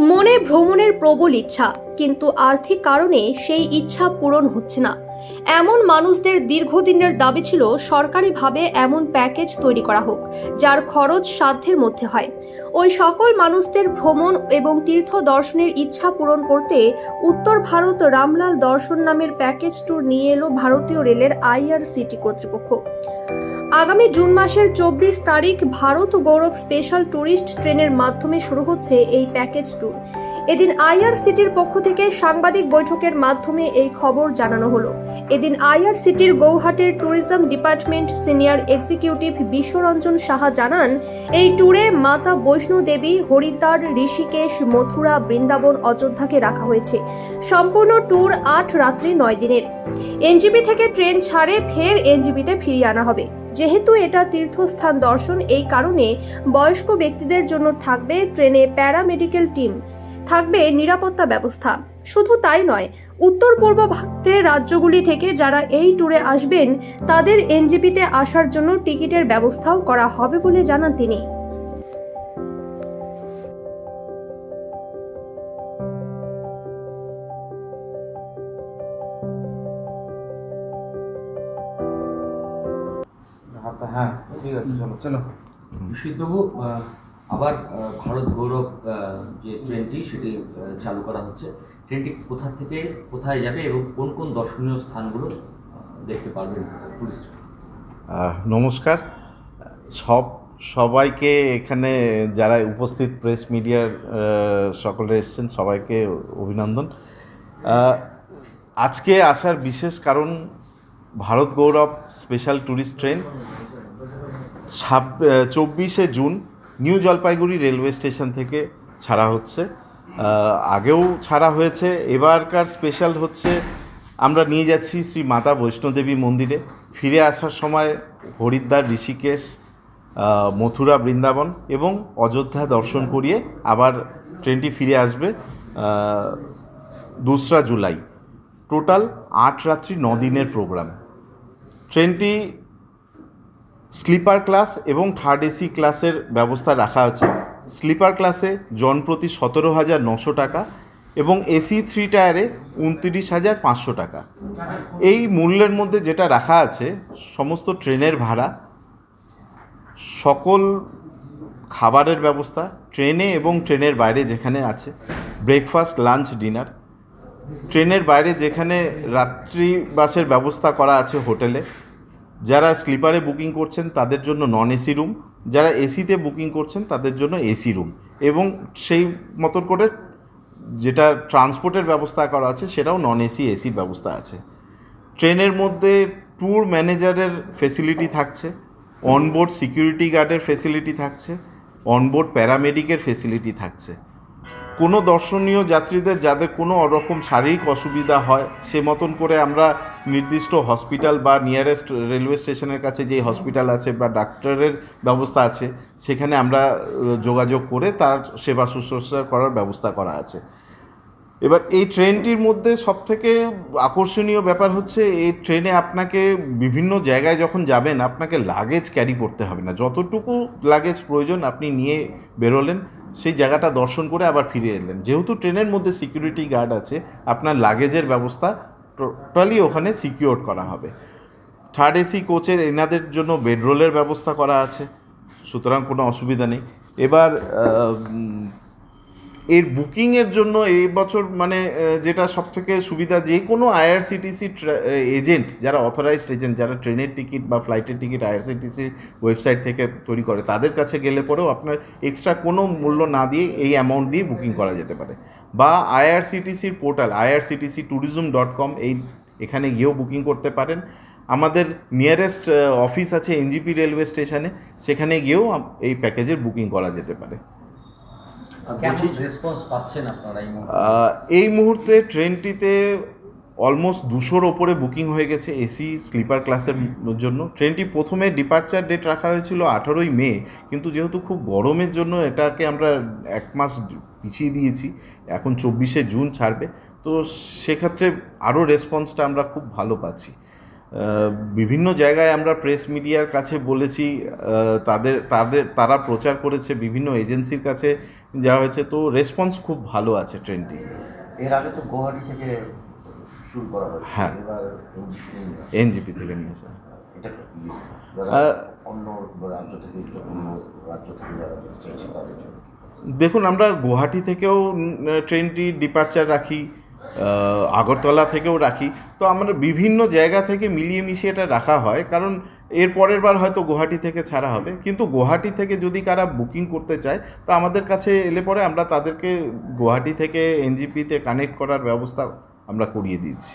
মনে ভ্রমণের প্রবল ইচ্ছা, কিন্তু আর্থিক কারণে সেই ইচ্ছা পূরণ হচ্ছে না। এমন মানুষদের দীর্ঘদিনের দাবি ছিল সরকারিভাবে এমন প্যাকেজ তৈরি করা হোক, যার খরচ সাধ্যের মধ্যে হয়। ওই সকল মানুষদের ভ্রমণ এবং তীর্থ দর্শনের ইচ্ছা পূরণ করতে উত্তর ভারত রামলাল দর্শন নামের প্যাকেজ ট্যুর নিয়ে এলো ভারতীয় রেলের আইআরসিটি কর্তৃপক্ষ। আগামী জুন মাসের চব্বিশ তারিখ ভারত গৌরব স্পেশাল ট্যুরিস্ট ট্রেনের মাধ্যমে শুরু হচ্ছে এই প্যাকেজ ট্যুর। এদিন আইআরসিটির পক্ষ থেকে সাংবাদিক বৈঠকের মাধ্যমে এই খবর জানানো হলো। এদিন আইআরসিটির গৌহাটির tourism department senior executive Biswaranjan Saha জানান, এই ট্যুরে মাতা বৈষ্ণো দেবী, হরিদ্বার, ঋষিকেশ, মথুরা, বৃন্দাবন, অযোধ্যাকে রাখা হয়েছে। সম্পূর্ণ ট্যুর আট রাত্রি নয় দিনের। এনজিপি থেকে ট্রেন ছাড়ে ফের এনজিপিতে ফিরিয়ে আনা হবে। যেহেতু এটা তীর্থস্থান দর্শন, এই কারণে বয়স্ক ব্যক্তিদের জন্য থাকবে ট্রেনে প্যারামেডিক্যাল টিম থাকবে নিরাপত্তা ব্যবস্থা। শুধু তাই নয় উত্তর পূর্ব ভারতের রাজ্যগুলি থেকে যারা এই ট্যুরে আসবেন তাদের এনজিপিতে আসার জন্য টিকিটের ব্যবস্থাও করা হবে বলে জানান তিনি। হ্যাঁ ঠিক আছে চলো। চলো আহ, আবার ভারত গৌরব যে ট্রেনটি সেটি চালু করা হচ্ছে। ট্রেনটি কোথা থেকে কোথায় যাবে এবং কোন কোন দর্শনীয় স্থানগুলো দেখতে পারবেন টুরিস্ট। নমস্কার। সব, সবাইকে এখানে যারা উপস্থিত প্রেস মিডিয়ার সকলে এসছেন, সবাইকে অভিনন্দন। আজকে আসার বিশেষ কারণ Bharat Gaurav special tourist train. ছাব চব্বিশে June New Jalpaiguri railway station থেকে ছাড়া হচ্ছে। আগেও ছাড়া হয়েছে, এবারকার স্পেশাল হচ্ছে, আমরা নিয়ে যাচ্ছি শ্রী মাতা বৈষ্ণোদেবী মন্দিরে। ফিরে আসার সময় হরিদ্বার, ঋষিকেশ মথুরা, বৃন্দাবন এবং অযোধ্যা দর্শন করিয়ে আবার ট্রেনটি ফিরে আসবে দোসরা জুলাই। টোটাল আট রাত্রি ন দিনের প্রোগ্রাম। ট্রেনটি স্লিপার ক্লাস এবং থার্ড এসি ক্লাসের ব্যবস্থা রাখা আছে। স্লিপার ক্লাসে জনপ্রতি সতেরো হাজার নশো টাকা এবং এসি থ্রি টায়ারে উনত্রিশ হাজার পাঁচশো টাকা। এই মূল্যের মধ্যে যেটা রাখা আছে, সমস্ত ট্রেনের ভাড়া, সকল খাবারের ব্যবস্থা, ট্রেনে এবং ট্রেনের বাইরে যেখানে আছে ব্রেকফাস্ট লাঞ্চ ডিনার ট্রেনের বাইরে যেখানে রাত্রি বাসের ব্যবস্থা করা আছে হোটেলে যারা স্লিপারে বুকিং করছেন তাদের জন্য নন এসি রুম যারা এসিতে বুকিং করছেন তাদের জন্য এসি রুম এবং সেই মতন করে যেটা ট্রান্সপোর্টের ব্যবস্থা করা আছে সেটাও নন এসি এসির ব্যবস্থা আছে। ট্রেনের মধ্যে ট্যুর ম্যানেজারের ফেসিলিটি থাকছে অনবোর্ড সিকিউরিটি গার্ডের ফেসিলিটি থাকছে অনবোর্ড প্যারামেডিকের ফেসিলিটি থাকছে। কোনো দর্শনীয় যাত্রীদের যাদের কোনো রকম শারীরিক অসুবিধা হয়, সে মতন করে আমরা নির্দিষ্ট হসপিটাল বা নিয়ারেস্ট রেলওয়ে স্টেশনের কাছে যে হসপিটাল আছে বা ডাক্তারের ব্যবস্থা আছে, সেখানে আমরা যোগাযোগ করে তার সেবা শুশ্রূষা করার ব্যবস্থা করা আছে। এবার এই ট্রেনটির মধ্যে সবথেকে আকর্ষণীয় ব্যাপার হচ্ছে, এই ট্রেনে আপনাকে বিভিন্ন জায়গায় যখন যাবেন, আপনাকে লাগেজ ক্যারি করতে হবে না। যতটুকু লাগেজ প্রয়োজন আপনি নিয়ে বেরোলেন সেই জায়গাটা দর্শন করে আবার ফিরে এলেন। যেহেতু ট্রেনের মধ্যে সিকিউরিটি গার্ড আছে, আপনার লাগেজের ব্যবস্থা টোটালি ওখানে সিকিওর করা হবে। থার্ড এসি কোচের এনাদের জন্য বেডরোলের ব্যবস্থা করা আছে, সুতরাং কোনো অসুবিধা নেই। এবার এর বুকিংয়ের জন্য এই বছর মানে যেটা সব থেকে সুবিধা, যে কোনো আইআরসিটিসি এজেন্ট যারা অথরাইজড এজেন্ট যারা ট্রেনের টিকিট বা ফ্লাইটের টিকিট আইআরসিটিসির ওয়েবসাইট থেকে তৈরি করে, তাদের কাছে গেলে পরেও আপনার এক্সট্রা কোনো মূল্য না দিয়ে এই অ্যামাউন্ট দিয়ে বুকিং করা যেতে পারে। বা আইআরসিটিসির portal IRCTC tourism dot com এই, এখানে গিয়েও বুকিং করতে পারেন। আমাদের নিয়ারেস্ট অফিস আছে এনজিপি রেলওয়ে স্টেশনে সেখানে গিয়েও এই প্যাকেজের বুকিং করা যেতে পারে কেমন রেসপন্স পাচ্ছেন আপনারা এই মুহূর্তে? আহ, এই মুহূর্তে ট্রেনটিতে অলমোস্ট দুশোর ওপরে বুকিং হয়ে গেছে এসি স্লিপার ক্লাসের জন্য। ট্রেনটি প্রথমে ডিপার্চার ডেট রাখা হয়েছিল আঠারোই মে কিন্তু যেহেতু খুব গরমের জন্য এটাকে আমরা এক মাস পিছিয়ে দিয়েছি এখন চব্বিশে জুন ছাড়বে তো সেক্ষেত্রে আরও রেসপন্সটা আমরা খুব ভালো পাচ্ছি। বিভিন্ন জায়গায় আমরা প্রেস মিডিয়ার কাছে বলেছি তাদের তাদের তারা প্রচার করেছে বিভিন্ন এজেন্সির কাছে যাওয়া হয়েছে তো রেসপন্স খুব ভালো আছে ট্রেনটি এর আগে তো গুয়াহাটি থেকে শুরু করা হয়েছে হ্যাঁ। এনজিপি থেকে নিয়েছে কি? দেখুন আমরা গুয়াহাটি থেকেও ট্রেনটি ডিপার্চার রাখি আগরতলা থেকেও রাখি। তো আমরা বিভিন্ন জায়গা থেকে মিলিয়ে মিশিয়ে এটা রাখা হয় কারণ এর পরের বার হয়তো গুয়াহাটি থেকে ছাড়া হবে। কিন্তু গুয়াহাটি থেকে যদি কারা বুকিং করতে চায়, তো আমাদের কাছে এলে পরে আমরা তাদেরকে গুয়াহাটি থেকে এনজিপিতে কানেক্ট করার ব্যবস্থা আমরা করিয়ে দিয়েছি।